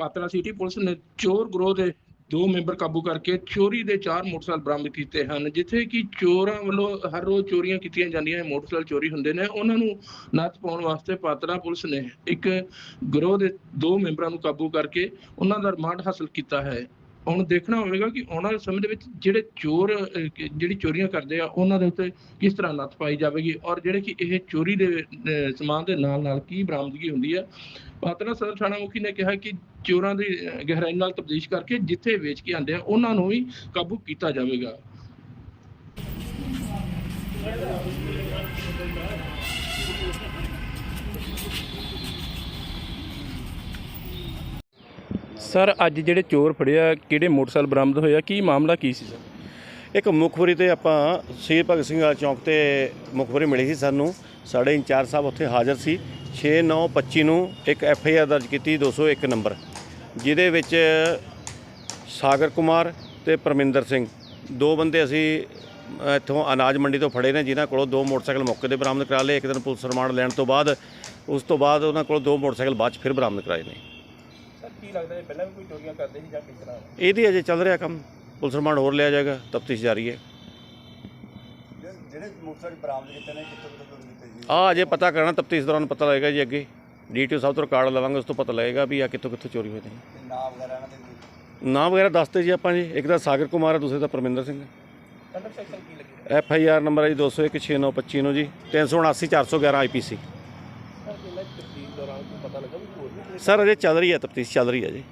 Patran city police ਨੇ ਚੋਰ ਗਰੋਹ ਦੇ ਦੋ ਮੈਂਬਰ ਕਾਬੂ ਕਰਕੇ ਚੋਰੀ ਦੇ ਚਾਰ ਮੋਟਰਸਾਈਕਲ ਬਰਾਮਦ ਕੀਤੇ ਹਨ, ਜਿੱਥੇ ਕਿ ਚੋਰਾਂ ਵੱਲੋਂ ਹਰ ਰੋਜ਼ ਚੋਰੀਆਂ ਕੀਤੀਆਂ ਜਾਂਦੀਆਂ ਮੋਟਰਸਾਈਕਲ ਚੋਰੀ ਹੁੰਦੇ ਨੇ। ਉਹਨਾਂ ਨੂੰ ਨੱਥ ਪਾਉਣ ਵਾਸਤੇ ਪਾਤਰਾ ਪੁਲਿਸ ਨੇ ਇੱਕ ਗਰੋਹ ਦੇ ਦੋ ਮੈਂਬਰਾਂ ਨੂੰ ਕਾਬੂ ਕਰਕੇ ਉਹਨਾਂ ਦਾ ਰਿਮਾਂਡ ਹਾਸਲ ਕੀਤਾ ਹੈ। ਹੁਣ ਦੇਖਣਾ ਹੋਵੇਗਾ ਕਿ ਆਉਣ ਵਾਲੇ ਸਮੇਂ ਦੇ ਵਿੱਚ ਜਿਹੜੇ ਚੋਰ ਜਿਹੜੀ ਚੋਰੀਆਂ ਕਰਦੇ ਆ, ਉਹਨਾਂ ਦੇ ਉੱਤੇ ਕਿਸ ਤਰ੍ਹਾਂ ਨੱਥ ਪਾਈ ਜਾਵੇਗੀ ਔਰ ਜਿਹੜੇ ਕਿ ਇਹ ਚੋਰੀ ਦੇ ਸਮਾਨ ਦੇ ਨਾਲ ਨਾਲ ਕੀ ਬਰਾਮਦਗੀ ਹੁੰਦੀ ਹੈ ਪਾਤੜਾ ਸਦਰ ਥਾਣਾ ਮੁਖੀ ਨੇ ਕਿਹਾ ਕਿ ਚੋਰਾਂ ਦੀ ਗਹਿਰਾਈ ਨਾਲ ਤਬਦੀਸ਼ ਕਰਕੇ ਜਿੱਥੇ ਵੇਚ ਕੇ ਆਂਦੇ ਆ, ਉਹਨਾਂ ਨੂੰ ਵੀ ਕਾਬੂ ਕੀਤਾ ਜਾਵੇਗਾ। ਸਰ, ਅੱਜ ਜਿਹੜੇ ਚੋਰ ਫੜਿਆ ਕਿਹੜੇ ਮੋਟਰਸਾਈਕਲ ਬਰਾਮਦ ਹੋਇਆ ਕੀ ਮਾਮਲਾ ਕੀ ਸੀ ਸਰ? ਇੱਕ ਮੁਖਬਰੀ ਤੇ ਆਪਾਂ ਸ਼ਹੀਦ ਭਗਤ ਸਿੰਘ ਵਾਲਾ ਚੌਂਕ ਤੇ ਮੁਖਬਰੀ ਮਿਲੀ ਸੀ ਸਾਨੂੰ। ਸਾਡੇ ਇੰਚਾਰਜ ਸਾਹਿਬ ਉੱਥੇ ਹਾਜ਼ਰ ਸੀ। 6925 ਨੂੰ ਇੱਕ ਐਫ ਆਈ ਆਰ ਦਰਜ ਕੀਤੀ 201 ਨੰਬਰ, ਜਿਹਦੇ ਵਿੱਚ ਸਾਗਰ ਕੁਮਾਰ ਤੇ ਪਰਮਿੰਦਰ ਸਿੰਘ। ਦੋ ਬੰਦੇ ਅਸੀਂ ਇੱਥੋਂ ਅਨਾਜ ਮੰਡੀ ਤੋਂ ਫੜੇ ਨੇ, ਜਿਨ੍ਹਾਂ ਕੋਲੋਂ ਦੋ ਮੋਟਰਸਾਈਕਲ ਮੌਕੇ ਤੇ ਬਰਾਮਦ ਕਰਾ ਲਏ। ਇੱਕ ਦਿਨ ਪੁਲਿਸ ਰਿਮਾਂਡ ਲੈਣ ਤੋਂ ਬਾਅਦ, ਉਸ ਤੋਂ ਬਾਅਦ ਉਹਨਾਂ ਕੋਲ ਦੋ ਮੋਟਰਸਾਈਕਲ ਬਾਅਦ 'ਚ ਫਿਰ ਬਰਾਮਦ ਕਰਾਏ ਨੇ। ਕੀ ਲੱਗਦਾ ਹੈ ਪਹਿਲਾਂ ਵੀ ਕੋਈ ਚੋਰੀਆਂ ਕਰਦੇ ਸੀ ਜਾਂ ਕਿਸ ਤਰ੍ਹਾਂ? ਇਹਦੀ ਅਜੇ ਚੱਲ ਰਿਹਾ ਕੰਮ। ਪੁਲਿਸ ਰਿਮਾਂਡ ਹੋਰ ਲਿਆ ਜਾਏਗਾ ਤਫਤੀਸ਼ ਜਾਰੀ ਹੈ। ਜਿਹੜੇ ਮੋਟਰਸਾਈਕਲ ਬਰਾਮਦ ਕੀਤੇ ਨੇ ਕਿੱਥੋਂ ਕਿੱਥੋਂ ਚੋਰੀ ਕੀਤੇ ਜੀ? ਆ ਅਜੇ ਪਤਾ ਕਰਨਾ ਤਫਤੀਸ਼ ਦੌਰਾਨ ਪਤਾ ਲੱਗੇਗਾ ਜੀ ਅੱਗੇ। ਡੀਟੀਓ ਸਾਹਿਬ ਤੋਂ ਰਿਕਾਰਡ ਲਵਾਂਗੇ ਉਸ ਤੋਂ ਪਤਾ ਲੱਗੇਗਾ ਵੀ ਆ ਕਿੱਥੋਂ ਕਿੱਥੋਂ ਚੋਰੀ ਹੋਈ ਨੇ। ਤੇ ਨਾਮ ਵਗੈਰਾ ਇਹਨਾਂ ਦੇ ਕੋਈ? ਨਾਮ ਵਗੈਰਾ ਦੱਸਦੇ ਜੀ ਆਪਾਂ ਜੀ। ਇੱਕ ਦਾ ਸਾਗਰ ਕੁਮਾਰ ਹੈ ਦੂਸਰੇ ਦਾ ਪਰਮਿੰਦਰ ਸਿੰਘ। ਕੰਡਕ ਸੈਕਸ਼ਨ ਕੀ ਲੱਗੀ? ਐਫ ਆਈ ਆਰ ਨੰਬਰ ਹੈ ਜੀ 2016925 ਨੂੰ ਜੀ। 379 411 ਆਈਪੀਸੀ ਸਰ ਅਜੇ ਚੱਲ ਰਹੀ ਹੈ ਤਫਤੀਸ਼ ਚੱਲ ਰਹੀ ਹੈ ਜੀ।